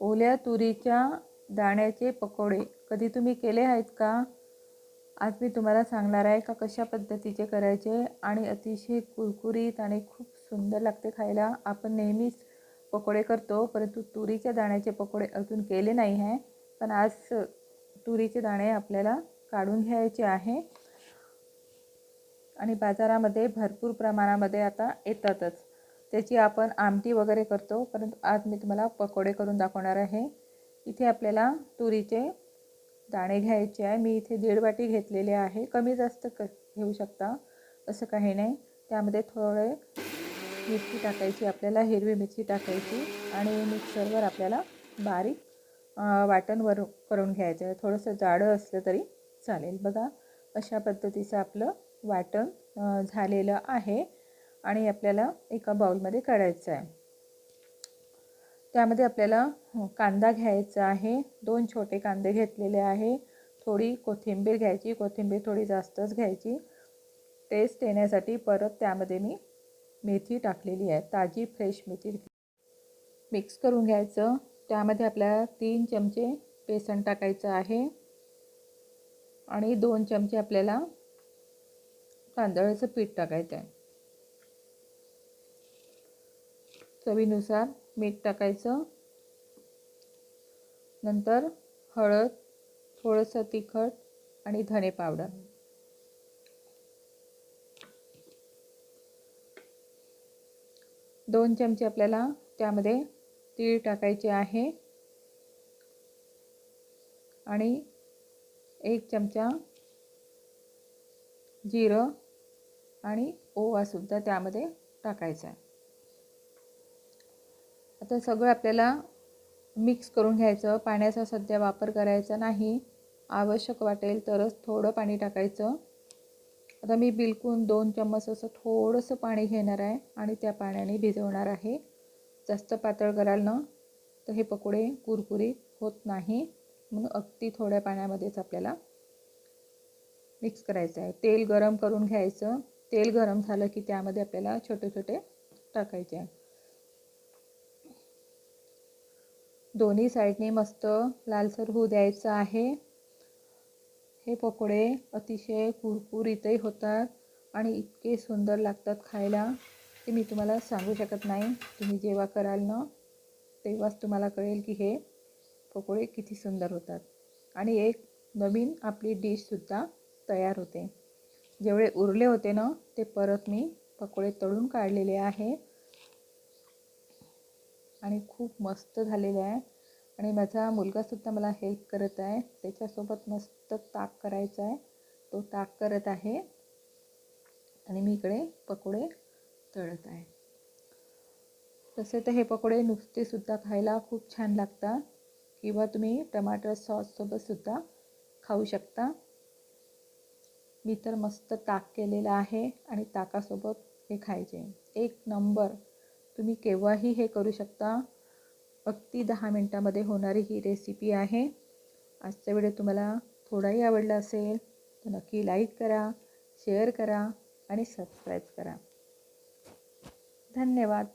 ओल्या तुरीच्या दाण्याचे पकोडे कधी तुम्ही केले आहेत का? आज मी तुम्हाला सांगणार आहे का कशा पद्धतीचे करायचे आणि अतिशय कुरकुरीत आणि खूप सुंदर लागते खायला. आपण नेहमीच पकोडे करतो परंतु तुरीच्या दाण्याचे पकोडे अजून केले नाही आहे. पण आज तुरीचे दाणे आपल्याला काढून घ्यायचे आहे. आणि बाजारामध्ये भरपूर प्रमाणामध्ये आता येतातच. त्याची आपण आमटी वगैरे करतो. परंतु आज मी तुम्हाला पकोडे करून दाखवणार आहे. इथे आपल्याला तुरीचे दाणे घ्यायचे आहे. मी इथे दीड वाटी घेतलेले आहे. कमी जास्त क घेऊ शकता असं काही नाही. त्यामध्ये थोडे मिरची टाकायची आपल्याला हिरवी मिरची टाकायची आणि मिक्सरवर आपल्याला बारीक वाटणवर करून घ्यायचं आहे. थोडंसं जाडं असलं तरी चालेल. बघा अशा पद्धतीचं आपलं वाटण झालेलं आहे. आणि आपल्याला एका बाउलमध्ये काढायचं आहे. त्यामध्ये आपल्याला कांदा घ्यायचा आहे. दोन छोटे कांदे घेतलेले आहे. थोडी कोथिंबीर घ्यायची. कोथिंबीर थोडी जास्तच घ्यायची. टेस्ट येण्यासाठी परत त्यामध्ये मी मेथी टाकलेली आहे. ताजी फ्रेश मेथी मिक्स करून घ्यायचं. त्यामध्ये आपल्याला तीन चमचे बेसन टाकायचं आहे. आणि दोन चमचे आपल्याला तांदळाचं पीठ टाकायचं आहे. चवीनुसार मीठ टाकायचं. नंतर हळद थोडंसं तिखट आणि धने पावडर. दोन चमचे आपल्याला त्यामध्ये तीळ टाकायचे आहे. आणि एक चमचा जिरं आणि ओवासुद्धा त्यामध्ये टाकायचा आहे. आता सगळं आपल्याला मिक्स करून घ्यायचं. पाण्याचा सध्या वापर करायचा नाही. आवश्यक वाटेल तरच थोडं पाणी टाकायचं. आता मी बिलकुल दोन चम्मच असं थोडंसं पाणी घेणार आहे आणि त्या पाण्याने भिजवणार आहे. जास्त पातळ कराल ना तर हे पकोडे कुरकुरीत होत नाही. म्हणून अगदी थोड्या पाण्यामध्येच आपल्याला मिक्स करायचं आहे. तेल गरम करून घ्यायचं. तेल गरम झालं की त्यामध्ये आपल्याला छोटे छोटे टाकायचे आहे. दोन्ही साईडने मस्त लालसर होऊ द्यायचं आहे. हे पकोडे अतिशय कुरकुरीतही होतात आणि इतके सुंदर लागतात खायला ते मी तुम्हाला सांगू शकत नाही. तुम्ही जेव्हा कराल ना तेव्हाच तुम्हाला कळेल की हे पकोडे किती सुंदर होतात. आणि एक नवीन आपली डिशसुद्धा तयार होते. जेवढे उरले होते ना ते परत मी पकोडे तळून काढलेले आहे. आणि खूप मस्त झालेले आहे. आणि माझा मुलगासुद्धा मला हेल्प करत आहे. त्याच्यासोबत मस्त ताक करायचा आहे. तो ताक करत आहे. आणि मी इकडे पकोडे तळत आहे. तसे तर हे पकोडे नुसतेसुद्धा खायला खूप छान लागतात. किंवा तुम्ही टमाटर सॉससोबतसुद्धा खाऊ शकता. मी तर मस्त ताक केलेलं आहे आणि ताकासोबत हे खायचे. एक नंबर तुम्ही केव्हाही हे करू शकता. अगदी दहा मिनटामध्ये होणारी ही रेसिपी आहे. आजचा व्हिडिओ तुम्हाला थोडाही आवडला असेल तर नक्की लाईक करा शेअर करा आणि सबस्क्राईब करा. धन्यवाद.